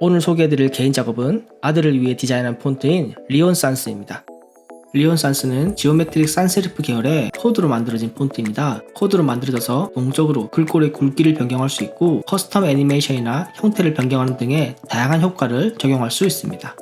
오늘 소개해드릴 개인 작업은 아들을 위해 디자인한 폰트인 리온 산스입니다. 리온 산스는 지오메트릭 산세리프 계열의 코드로 만들어진 폰트입니다. 코드로 만들어져서 동적으로 글꼴의 굵기를 변경할 수 있고 커스텀 애니메이션이나 형태를 변경하는 등의 다양한 효과를 적용할 수 있습니다.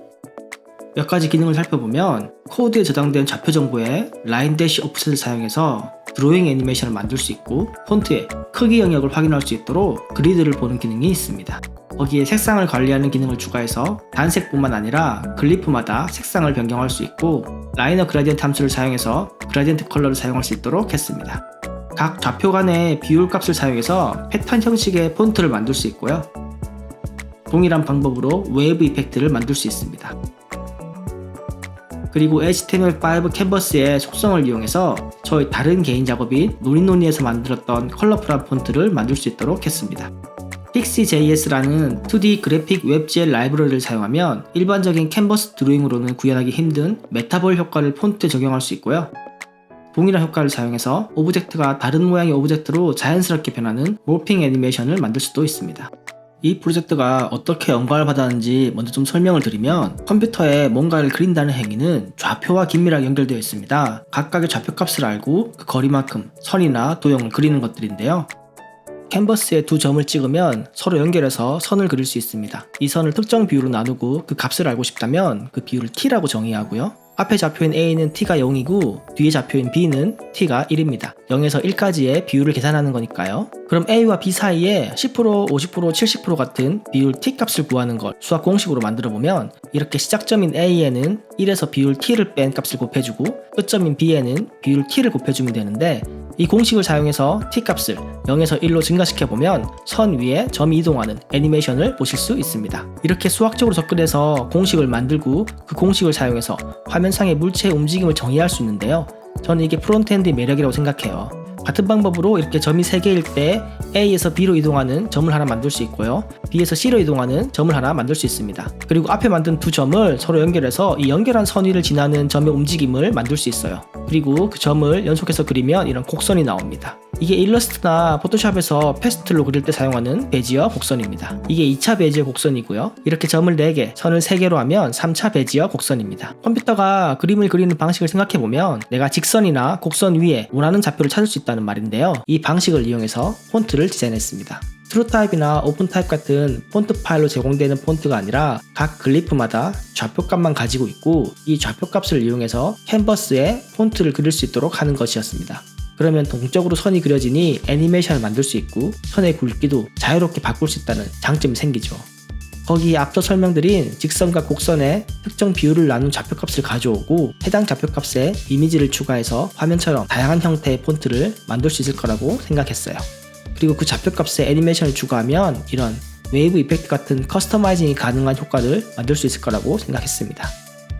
몇 가지 기능을 살펴보면 코드에 저장된 좌표 정보에 라인 대시 오프셋을 사용해서 드로잉 애니메이션을 만들 수 있고 폰트의 크기 영역을 확인할 수 있도록 그리드를 보는 기능이 있습니다. 거기에 색상을 관리하는 기능을 추가해서 단색뿐만 아니라 글리프마다 색상을 변경할 수 있고 라이너 그라디언트 함수를 사용해서 그라디언트 컬러를 사용할 수 있도록 했습니다. 각 좌표 간의 비율 값을 사용해서 패턴 형식의 폰트를 만들 수 있고요. 동일한 방법으로 웨이브 이펙트를 만들 수 있습니다. 그리고 HTML5 캔버스의 속성을 이용해서 저희 다른 개인 작업인 노니노니에서 만들었던 컬러풀한 폰트를 만들 수 있도록 했습니다. Pixie.js라는 2D 그래픽 웹GL 라이브러리를 사용하면 일반적인 캔버스 드로잉으로는 구현하기 힘든 메타볼 효과를 폰트에 적용할 수 있고요. 동일한 효과를 사용해서 오브젝트가 다른 모양의 오브젝트로 자연스럽게 변하는 모핑 애니메이션을 만들 수도 있습니다. 이 프로젝트가 어떻게 영감을 받았는지 먼저 좀 설명을 드리면 컴퓨터에 뭔가를 그린다는 행위는 좌표와 긴밀하게 연결되어 있습니다. 각각의 좌표 값을 알고 그 거리만큼 선이나 도형을 그리는 것들인데요. 캔버스에 두 점을 찍으면 서로 연결해서 선을 그릴 수 있습니다. 이 선을 특정 비율로 나누고 그 값을 알고 싶다면 그 비율을 t라고 정의하고요. 앞에 좌표인 a는 t가 0이고 뒤에 좌표인 b는 t가 1입니다. 0에서 1까지의 비율을 계산하는 거니까요. 그럼 a와 b 사이에 10%, 50%, 70% 같은 비율 t 값을 구하는 걸 수학 공식으로 만들어 보면 이렇게 시작점인 a에는 1에서 비율 t를 뺀 값을 곱해주고 끝점인 b에는 비율 t를 곱해주면 되는데 이 공식을 사용해서 t값을 0에서 1로 증가시켜 보면 선 위에 점이 이동하는 애니메이션을 보실 수 있습니다. 이렇게 수학적으로 접근해서 공식을 만들고 그 공식을 사용해서 화면 상의 물체의 움직임을 정의할 수 있는데요. 저는 이게 프론트엔드의 매력이라고 생각해요. 같은 방법으로 이렇게 점이 3개일 때 A에서 B로 이동하는 점을 하나 만들 수 있고요. B에서 C로 이동하는 점을 하나 만들 수 있습니다. 그리고 앞에 만든 두 점을 서로 연결해서 이 연결한 선 위를 지나는 점의 움직임을 만들 수 있어요. 그리고 그 점을 연속해서 그리면 이런 곡선이 나옵니다. 이게 일러스트나 포토샵에서 패스트로 그릴 때 사용하는 베지어 곡선입니다. 이게 2차 베지어 곡선이고요. 이렇게 점을 4개, 선을 3개로 하면 3차 베지어 곡선입니다. 컴퓨터가 그림을 그리는 방식을 생각해보면 내가 직선이나 곡선 위에 원하는 좌표를 찾을 수 있다는 말인데요. 이 방식을 이용해서 폰트를 디자인했습니다. 트루타입이나 오픈타입 같은 폰트 파일로 제공되는 폰트가 아니라 각 글리프마다 좌표값만 가지고 있고 이 좌표값을 이용해서 캔버스에 폰트를 그릴 수 있도록 하는 것이었습니다. 그러면 동적으로 선이 그려지니 애니메이션을 만들 수 있고 선의 굵기도 자유롭게 바꿀 수 있다는 장점이 생기죠. 거기에 앞서 설명드린 직선과 곡선의 특정 비율을 나눈 좌표값을 가져오고 해당 좌표값에 이미지를 추가해서 화면처럼 다양한 형태의 폰트를 만들 수 있을 거라고 생각했어요. 그리고 그 좌표값에 애니메이션을 추가하면 이런 웨이브 이펙트 같은 커스터마이징이 가능한 효과를 만들 수 있을 거라고 생각했습니다.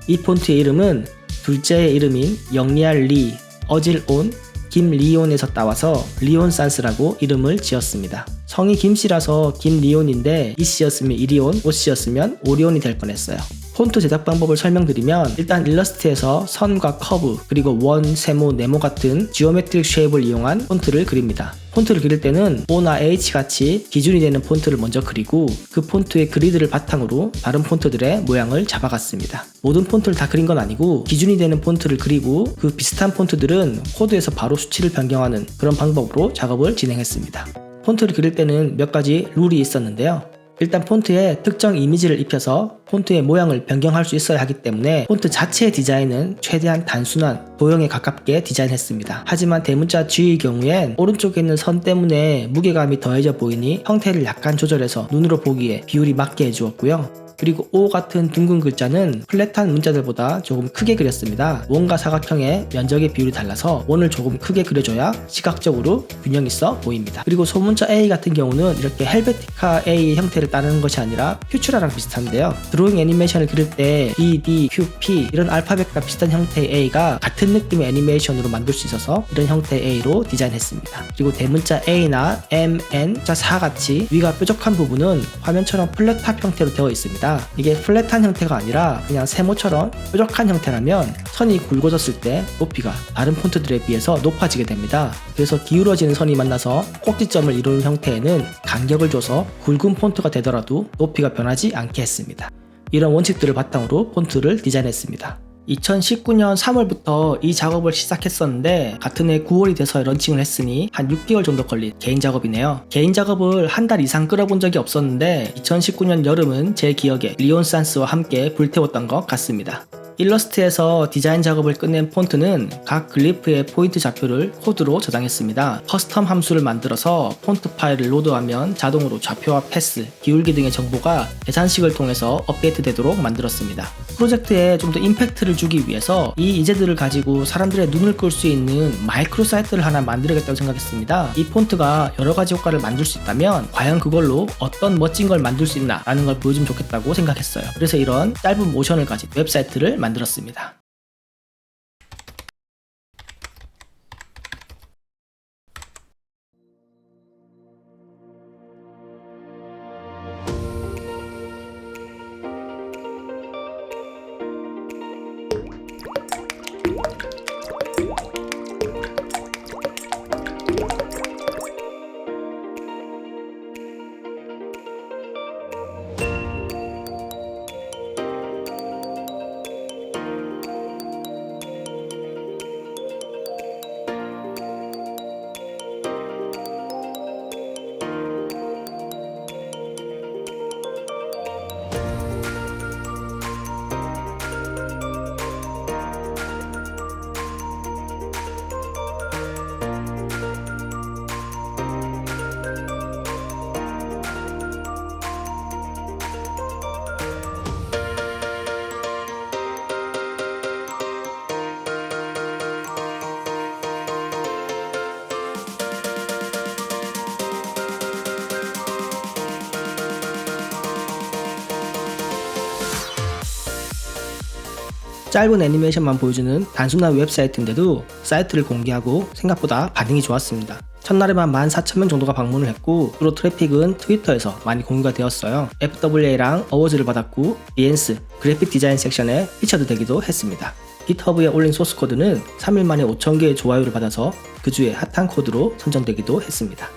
이 폰트의 이름은 둘째의 이름인 영리알 리, 어질 온, 김리온에서 따와서 리온산스라고 이름을 지었습니다. 성이 김씨라서 김리온인데 이씨였으면 이리온, 오씨였으면 오리온이 될 뻔했어요. 폰트 제작 방법을 설명드리면 일단 일러스트에서 선과 커브 그리고 원, 세모, 네모 같은 지오메트릭 쉐입을 이용한 폰트를 그립니다. 폰트를 그릴 때는 O나 H 같이 기준이 되는 폰트를 먼저 그리고 그 폰트의 그리드를 바탕으로 다른 폰트들의 모양을 잡아갔습니다. 모든 폰트를 다 그린 건 아니고 기준이 되는 폰트를 그리고 그 비슷한 폰트들은 코드에서 바로 수치를 변경하는 그런 방법으로 작업을 진행했습니다. 폰트를 그릴 때는 몇 가지 룰이 있었는데요. 일단 폰트에 특정 이미지를 입혀서 폰트의 모양을 변경할 수 있어야 하기 때문에 폰트 자체의 디자인은 최대한 단순한 도형에 가깝게 디자인했습니다. 하지만 대문자 G의 경우엔 오른쪽에 있는 선 때문에 무게감이 더해져 보이니 형태를 약간 조절해서 눈으로 보기에 비율이 맞게 해주었고요. 그리고 O 같은 둥근 글자는 플랫한 문자들보다 조금 크게 그렸습니다. 원과 사각형의 면적의 비율이 달라서 원을 조금 크게 그려줘야 시각적으로 균형 있어 보입니다. 그리고 소문자 A 같은 경우는 이렇게 헬베티카 A 형태를 따르는 것이 아니라 퓨츄라랑 비슷한데요. 드로잉 애니메이션을 그릴 때 B, D, Q, P 이런 알파벳과 비슷한 형태의 A가 같은 느낌의 애니메이션으로 만들 수 있어서 이런 형태의 A로 디자인했습니다. 그리고 대문자 A나 M, N, 자 4 같이 위가 뾰족한 부분은 화면처럼 플랫탑 형태로 되어 있습니다. 있습니다. 이게 플랫한 형태가 아니라 그냥 세모처럼 뾰족한 형태라면 선이 굵어졌을 때 높이가 다른 폰트들에 비해서 높아지게 됩니다. 그래서 기울어지는 선이 만나서 꼭지점을 이루는 형태에는 간격을 줘서 굵은 폰트가 되더라도 높이가 변하지 않게 했습니다. 이런 원칙들을 바탕으로 폰트를 디자인했습니다. 2019년 3월부터 이 작업을 시작했었는데 같은 해 9월이 돼서 런칭을 했으니 한 6개월 정도 걸린 개인 작업이네요. 개인 작업을 한 달 이상 끌어본 적이 없었는데 2019년 여름은 제 기억에 리온산스와 함께 불태웠던 것 같습니다. 일러스트에서 디자인 작업을 끝낸 폰트는 각 글리프의 포인트 좌표를 코드로 저장했습니다. 커스텀 함수를 만들어서 폰트 파일을 로드하면 자동으로 좌표와 패스, 기울기 등의 정보가 계산식을 통해서 업데이트 되도록 만들었습니다. 프로젝트에 좀 더 임팩트를 주기 위해서 이 이제들을 가지고 사람들의 눈을 끌 수 있는 마이크로 사이트를 하나 만들어야겠다고 생각했습니다. 이 폰트가 여러 가지 효과를 만들 수 있다면 과연 그걸로 어떤 멋진 걸 만들 수 있나 라는 걸 보여주면 좋겠다고 생각했어요. 그래서 이런 짧은 모션을 가진 웹사이트를 만들었습니다. 짧은 애니메이션만 보여주는 단순한 웹사이트인데도 사이트를 공개하고 생각보다 반응이 좋았습니다. 첫날에만 14,000명 정도가 방문을 했고 주로 트래픽은 트위터에서 많이 공유가 되었어요. FWA랑 어워즈를 받았고 비엔스 그래픽 디자인 섹션에 피처드 되기도 했습니다. GitHub에 올린 소스 코드는 3일 만에 5,000개의 좋아요를 받아서 그 주에 핫한 코드로 선정되기도 했습니다.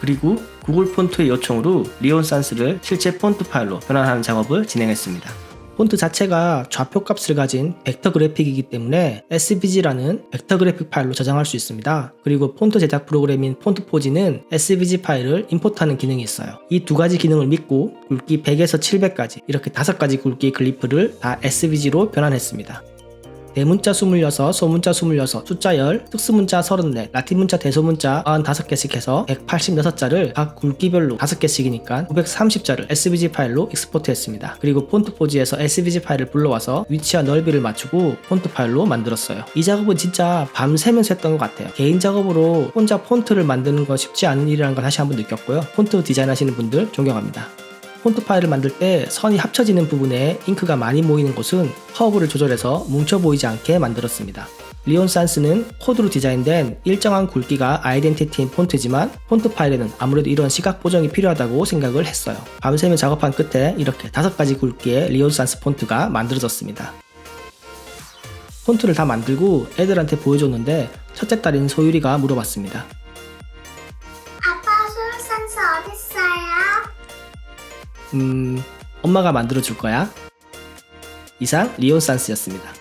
그리고 구글 폰트의 요청으로 리온산스를 실제 폰트 파일로 변환하는 작업을 진행했습니다. 폰트 자체가 좌표 값을 가진 벡터 그래픽이기 때문에 SVG라는 벡터 그래픽 파일로 저장할 수 있습니다. 그리고 폰트 제작 프로그램인 폰트포지는 SVG 파일을 임포트하는 기능이 있어요. 이 두 가지 기능을 믿고 굵기 100에서 700까지 이렇게 다섯 가지 굵기의 글리프를 다 SVG로 변환했습니다. 대문자 26, 소문자 26, 숫자 10, 특수문자 34, 라틴문자 대소문자 95개씩 해서 186자를 각 굵기별로 5개씩이니까 930자를 SVG 파일로 익스포트했습니다. 그리고 폰트 포지에서 SVG 파일을 불러와서 위치와 넓이를 맞추고 폰트 파일로 만들었어요. 이 작업은 진짜 밤새면서 했던 것 같아요. 개인 작업으로 혼자 폰트를 만드는 건 쉽지 않은 일이라는 걸 다시 한번 느꼈고요. 폰트 디자인 하시는 분들 존경합니다. 폰트 파일을 만들 때 선이 합쳐지는 부분에 잉크가 많이 모이는 곳은 커브를 조절해서 뭉쳐 보이지 않게 만들었습니다. 리온 산스는 코드로 디자인된 일정한 굵기가 아이덴티티인 폰트지만 폰트 파일에는 아무래도 이런 시각 보정이 필요하다고 생각을 했어요. 밤새며 작업한 끝에 이렇게 다섯 가지 굵기의 리온 산스 폰트가 만들어졌습니다. 폰트를 다 만들고 애들한테 보여줬는데 첫째 딸인 소유리가 물어봤습니다. 음, 엄마가 만들어 줄 거야. 이상 리온산스였습니다.